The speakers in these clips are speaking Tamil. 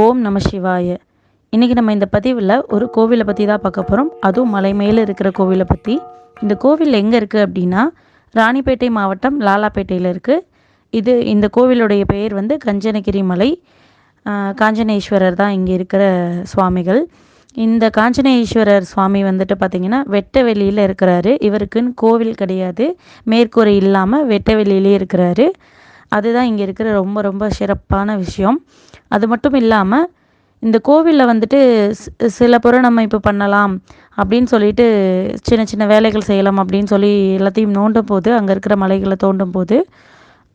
ஓம் நம சிவாய. இன்றைக்கி நம்ம இந்த பதிவில் ஒரு கோவிலை பற்றி தான் பார்க்க போகிறோம் அதுவும் மலை மேலே இருக்கிற கோவிலை பற்றி இந்த கோவில் எங்கே இருக்குது அப்படின்னா ராணிப்பேட்டை மாவட்டம் லாலாப்பேட்டையில் இருக்குது இது இந்த கோவிலுடைய பெயர் வந்து கஞ்சனகிரி மலை. காஞ்சனேஸ்வரர் தான் இங்கே இருக்கிற சுவாமிகள். இந்த காஞ்சனேஸ்வரர் சுவாமி வந்துட்டு பார்த்திங்கன்னா வெட்ட வெளியில் இருக்கிறாரு. இவருக்குன்னு கோவில் கிடையாது. மேற்கூரை இல்லாமல் வெட்ட வெளியிலே இருக்கிறாரு. அதுதான் இங்கே இருக்கிற ரொம்ப ரொம்ப சிறப்பான விஷயம். அது மட்டும் இல்லாமல் இந்த கோவிலில் வந்துட்டு சில பொருள் நம்ம இப்போ பண்ணலாம் அப்படின்னு சொல்லிட்டு சின்ன சின்ன வேலைகள் செய்யலாம் அப்படின்னு சொல்லி எல்லாத்தையும் நோண்டும் போது அங்கே இருக்கிற மலைகளை தோண்டும் போது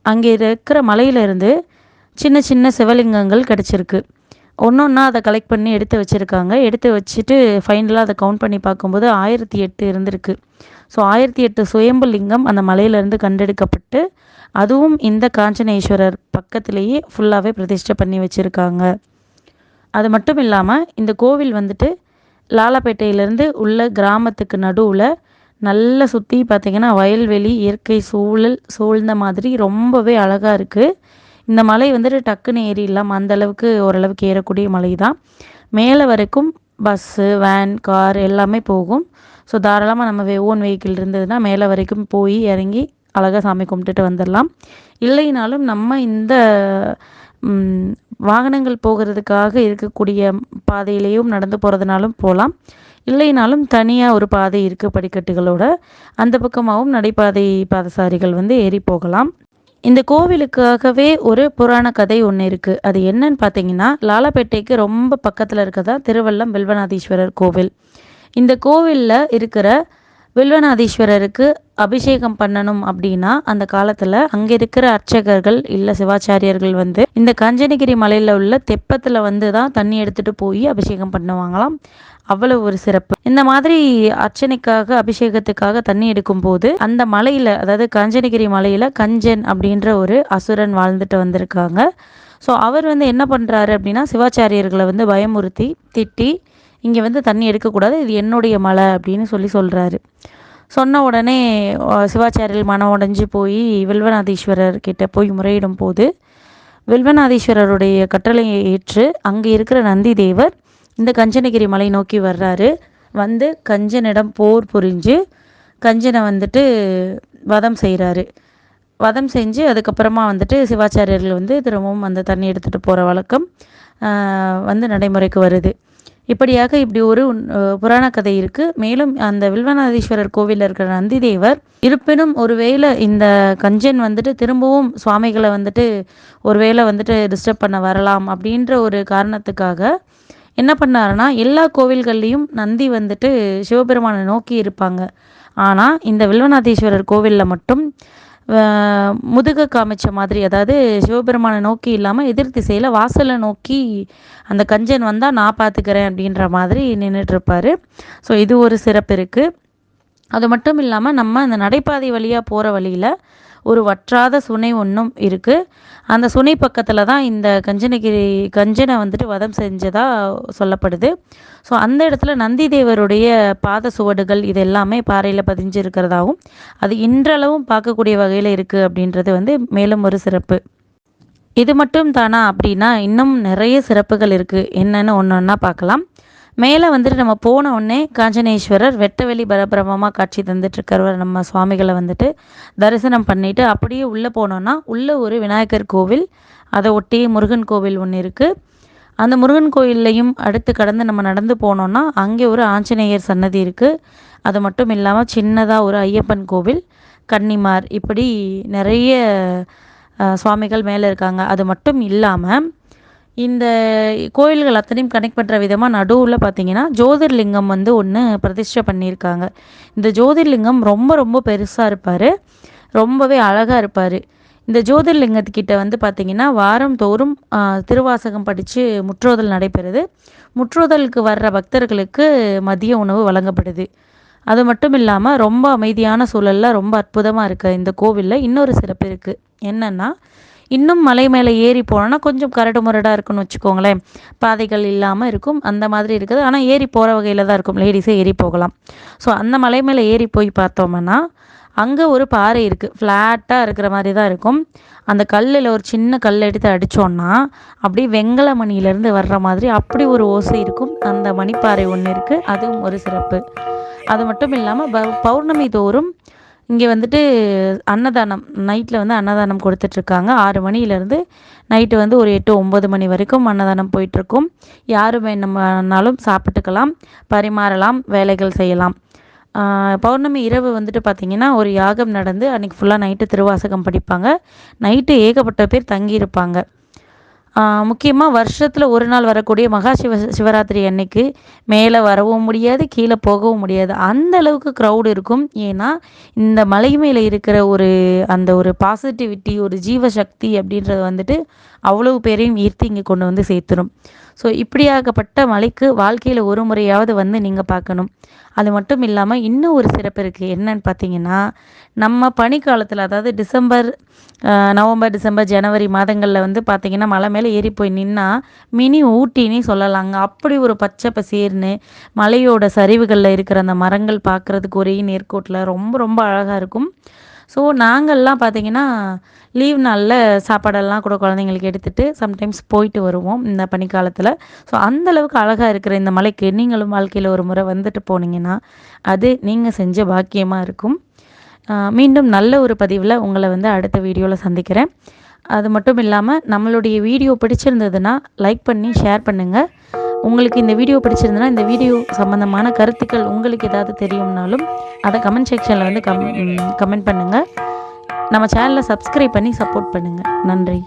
அங்கே இருக்கிற மலையிலேருந்து சின்ன சின்ன சிவலிங்கங்கள் கிடச்சிருக்கு. ஒன்று ஒன்றா அதை கலெக்ட் பண்ணி எடுத்து வச்சுருக்காங்க. எடுத்து வச்சுட்டு ஃபைனலாக அதை கவுண்ட் பண்ணி பார்க்கும்போது ஆயிரத்தி எட்டு இருந்திருக்கு. ஸோ ஆயிரத்தி எட்டு சுயம்பு லிங்கம் அந்த மலையிலேருந்து கண்டெடுக்கப்பட்டு அதுவும் இந்த காஞ்சனேஸ்வரர் பக்கத்திலேயே ஃபுல்லாகவே பிரதிஷ்டை பண்ணி வச்சுருக்காங்க. அது மட்டும் இல்லாமல் இந்த கோவில் வந்துட்டு லாலாப்பேட்டையிலேருந்து உள்ள கிராமத்துக்கு நடுவில் நல்லா சுற்றி பார்த்திங்கன்னா வயல்வெளி இயற்கை சூழல் சூழ்ந்த மாதிரி ரொம்பவே அழகாக இருக்குது இந்த மலை வந்துட்டு டக்குன்னு ஏறிடலாம். அந்த அளவுக்கு ஓரளவுக்கு ஏறக்கூடிய மலை தான். மேலே வரைக்கும் பஸ்ஸு வேன் கார் எல்லாமே போகும். ஸோ தாராளமாக நம்ம ஓன் வெஹிக்கிள் இருந்ததுன்னா மேலே வரைக்கும் போய் இறங்கி அழகாக சாமி கும்பிட்டுட்டு வந்துடலாம். இல்லைனாலும் நம்ம இந்த வாகனங்கள் போகிறதுக்காக இருக்கக்கூடிய பாதையிலையும் நடந்து போகிறதுனாலும் போகலாம் இல்லைனாலும் தனியாக ஒரு பாதை இருக்குது படிக்கட்டுகளோட. அந்த பக்கமாகவும் நடைபாதை பாதசாரிகள் வந்து ஏறி போகலாம். இந்த கோவிலுக்காகவே ஒரு புராண கதை ஒன்று இருக்குது அது என்னன்னு பார்த்தீங்கன்னா லாலப்பேட்டைக்கு ரொம்ப பக்கத்தில் இருக்கதா திருவல்லம் வில்வநாதீஸ்வரர் கோவில். இந்த கோவிலில் இருக்கிற வில்வநாதீஸ்வரருக்கு அபிஷேகம் பண்ணணும் அப்படின்னா அந்த காலத்தில் அங்கே இருக்கிற அர்ச்சகர்கள் இல்லை சிவாச்சாரியர்கள் வந்து இந்த கஞ்சனகிரி மலையில் உள்ள தெப்பத்தில் வந்து தான் தண்ணி எடுத்துகிட்டு போய் அபிஷேகம் பண்ணுவாங்களாம். அவ்வளவு ஒரு சிறப்பு. இந்த மாதிரி அர்ச்சனைக்காக அபிஷேகத்துக்காக தண்ணி எடுக்கும் போது அந்த மலையில் அதாவது கஞ்சனகிரி மலையில் கஞ்சன் அப்படின்ற ஒரு அசுரன் வாழ்ந்துட்டு வந்திருக்காங்க. ஸோ அவர் வந்து என்ன பண்ணுறாரு அப்படின்னா சிவாச்சாரியர்களை வந்து பயமுறுத்தி திட்டி இங்கே வந்து தண்ணி எடுக்கக்கூடாது இது என்னுடைய மலை அப்படின்னு சொல்லி சொல்கிறாரு சொன்ன உடனே அஹ், மனம் உடஞ்சி போய் வில்வநாதீஸ்வரர் கிட்ட போய் முறையிடும் போது வில்வநாதீஸ்வரருடைய கட்டளையை ஏற்று அங்கே இருக்கிற நந்தி தேவர் இந்த கஞ்சனகிரி மலை நோக்கி வர்றாரு. வந்து கஞ்சனிடம் போர் புரிஞ்சு கஞ்சனை வந்துட்டு வதம் செய்கிறாரு வதம் செஞ்சு அதுக்கப்புறமா வந்துட்டு சிவாச்சாரியர்கள் வந்து திரும்பவும் அந்த தண்ணி எடுத்துகிட்டு போகிற வழக்கம் வந்து நடைமுறைக்கு வருது. இப்படியாக இப்படி ஒரு புராண கதை இருக்குது மேலும் அந்த வில்வநாதீஸ்வரர் கோவிலில் இருக்கிற நந்திதேவர் இருப்பினும் ஒருவேளை இந்த கஞ்சன் வந்துட்டு திரும்பவும் சுவாமிகளை வந்துட்டு ஒருவேளை வந்துட்டு டிஸ்டர்ப் பண்ண வரலாம் அப்படின்ற ஒரு காரணத்துக்காக என்ன பண்ணாருன்னா எல்லா கோவில்கள்லேயும் நந்தி வந்துட்டு சிவபெருமானை நோக்கி இருப்பாங்க. ஆனால் இந்த வில்வநாதீஸ்வரர் கோவிலில் மட்டும் முதுக காமிச்ச மாதிரி அதாவது சிவபெருமானை நோக்கி இல்லாமல் எதிர் திசையில் வாசலை நோக்கி அந்த கஞ்சன் வந்தால் நான் பார்த்துக்கிறேன் அப்படின்ற மாதிரி நின்றுட்டுருப்பார் ஸோ இது ஒரு சிறப்பு இருக்குது அது மட்டும் இல்லாமல் நம்ம அந்த நடைபாதை வழியாக போகிற வழியில் ஒரு வற்றாத சுனை ஒன்றும் இருக்குது அந்த சுனை பக்கத்தில் தான் இந்த கஞ்சனகிரி கஞ்சனை வந்துட்டு வதம் செஞ்சதாக சொல்லப்படுது. ஸோ அந்த இடத்துல நந்தி தேவருடைய பாத சுவடுகள் இது எல்லாமே பாறையில் பதிஞ்சு இருக்கிறதாவும் அது இன்றளவும் பார்க்கக்கூடிய வகையில் இருக்குது அப்படின்றது வந்து மேலும் ஒரு சிறப்பு. இது மட்டும் தானா அப்படின்னா இன்னும் நிறைய சிறப்புகள் இருக்குது என்னன்னு ஒன்று ஒன்றா பார்க்கலாம். மேலே வந்துட்டு நம்ம போன உடனே காஞ்சனேஸ்வரர் வெட்டவெளி பரபிரமமாக காட்சி தந்துட்டு இருக்கிறவர் நம்ம சுவாமிகளை வந்துட்டு தரிசனம் பண்ணிட்டு அப்படியே உள்ளே போனோன்னா உள்ளே ஒரு விநாயகர் கோவில் அதை ஒட்டி முருகன் கோவில் ஒன்று இருக்குது அந்த முருகன் கோயில்லையும் அடுத்து கடந்து நம்ம நடந்து போனோன்னா அங்கே ஒரு ஆஞ்சநேயர் சன்னதி இருக்குது அது மட்டும் இல்லாமல் சின்னதாக ஒரு ஐயப்பன் கோவில் கன்னிமார் இப்படி நிறைய சுவாமிகள் மேலே இருக்காங்க. அது மட்டும் இல்லாமல் இந்த கோயில்கள் அத்தனையும் கனெக்ட் பண்ணுற விதமாக நடுவில் பார்த்தீங்கன்னா ஜோதிர்லிங்கம் வந்து ஒன்று பிரதிஷ்டை பண்ணியிருக்காங்க. இந்த ஜோதிர்லிங்கம் ரொம்ப ரொம்ப பெருசாக இருப்பார். ரொம்பவே அழகாக இருப்பார். இந்த ஜோதிர்லிங்கத்துக்கிட்ட வந்து பார்த்திங்கன்னா வாரம் தோறும் திருவாசகம் படித்து முற்றோதல் நடைபெறுது. முற்றோதலுக்கு வர்ற பக்தர்களுக்கு மதிய உணவு வழங்கப்படுது. அது மட்டும் இல்லாமல் ரொம்ப அமைதியான சூழலில் ரொம்ப அற்புதமாக இருக்குது இந்த கோவிலில் இன்னொரு சிறப்பு இருக்குது என்னென்னா இன்னும் மலை மேலே ஏறி போனோன்னா கொஞ்சம் கரடு முரடாக இருக்குன்னு வச்சுக்கோங்களேன். பாதைகள் இல்லாமல் இருக்கும். அந்த மாதிரி இருக்குது. ஆனால் ஏறி போகிற வகையில் தான் இருக்கும். லேடிஸே ஏறி போகலாம். ஸோ அந்த மலை மேலே ஏறி போய் பார்த்தோம்னா அங்கே ஒரு பாறை இருக்குது ஃப்ளாட்டாக இருக்கிற மாதிரி தான் இருக்கும். அந்த கல்லில் ஒரு சின்ன கல் எடுத்து அடித்தோன்னா அப்படியே வெங்கல மணியிலேருந்து வர்ற மாதிரி அப்படி ஒரு ஓசை இருக்கும். அந்த மணிப்பாறை ஒன்று இருக்குது அதுவும் ஒரு சிறப்பு. அது மட்டும் இல்லாமல் ப பௌர்ணமி தோறும் இங்கே வந்துட்டு அன்னதானம் நைட்டில் வந்து அன்னதானம் கொடுத்துட்ருக்காங்க. ஆறு மணிலேருந்து நைட்டு வந்து ஒரு எட்டு ஒம்பது மணி வரைக்கும் அன்னதானம் போயிட்டுருக்கும் யார் வேணுமானாலும் சாப்பிட்டுக்கலாம் பரிமாறலாம் வேலைகள் செய்யலாம். பௌர்ணமி இரவு வந்துட்டு பார்த்திங்கன்னா ஒரு யாகம் நடந்து அன்றைக்கி ஃபுல்லாக நைட்டு திருவாசகம் படிப்பாங்க. நைட்டு ஏகப்பட்ட பேர் தங்கியிருப்பாங்க. முக்கியமாக வருஷத்தில் ஒரு நாள் வரக்கூடிய மகா சிவ சிவராத்திரி அன்னைக்கு மேலே வரவும் முடியாது கீழே போகவும் முடியாது. அந்த அளவுக்கு க்ரௌடு இருக்கும். ஏன்னா இந்த மலை மேலே இருக்கிற ஒரு அந்த ஒரு பாசிட்டிவிட்டி ஒரு ஜீவசக்தி அப்படின்றது வந்துட்டு அவ்வளவு பேரையும் ஈர்த்து இங்கே கொண்டு வந்து சேர்த்துரும். ஸோ இப்படியாகப்பட்ட மலைக்கு வாழ்க்கையில் ஒரு முறையாவது வந்து நீங்கள் பார்க்கணும். அது மட்டும் இல்லாமல் இன்னும் ஒரு சிறப்பு இருக்குது என்னன்னு பார்த்தீங்கன்னா நம்ம பனிக்காலத்தில் அதாவது டிசம்பர் நவம்பர் டிசம்பர் ஜனவரி மாதங்களில் வந்து பார்த்திங்கன்னா மலை மேலே ஏறி போய் நின்னா மினி ஊட்டின்னு சொல்லலாங்க. அப்படி ஒரு பச்சை பசேர்னு மலையோட சரிவுகளில் இருக்கிற அந்த மரங்கள் பார்க்குறதுக்கு ஒரே நேர்கோட்டில் ரொம்ப ரொம்ப அழகாக இருக்கும். ஸோ நாங்கள்லாம் பார்த்தீங்கன்னா லீவ் நாளில் சாப்பாடெல்லாம் கூட குழந்தைங்களுக்கு எடுத்துகிட்டு சம்டைம்ஸ் போயிட்டு வருவோம் இந்த பனிக்காலத்தில். ஸோ அந்தளவுக்கு அழகாக இருக்கிற இந்த மலைக்கு நீங்களும் வாழ்க்கையில் ஒரு முறை வந்துட்டு போனீங்கன்னா அது நீங்கள் செஞ்ச பாக்கியமாக இருக்கும். மீண்டும் நல்ல ஒரு பதிவில் உங்களை வந்து அடுத்த வீடியோவில் சந்திக்கிறேன். அது மட்டும் இல்லாமல் நம்மளுடைய வீடியோ பிடிச்சிருந்ததுன்னா லைக் பண்ணி ஷேர் பண்ணுங்கள் உங்களுக்கு இந்த வீடியோ பிடிச்சிருந்தனா இந்த வீடியோ சம்மந்தமான கருத்துக்கள் உங்களுக்கு ஏதாவது தெரியும்னாலும் அதை கமெண்ட் செக்ஷனில் வந்து கம் கமெண்ட் பண்ணுங்கள் நம்ம சேனலை சப்ஸ்கிரைப் பண்ணி சப்போர்ட் பண்ணுங்கள் நன்றி.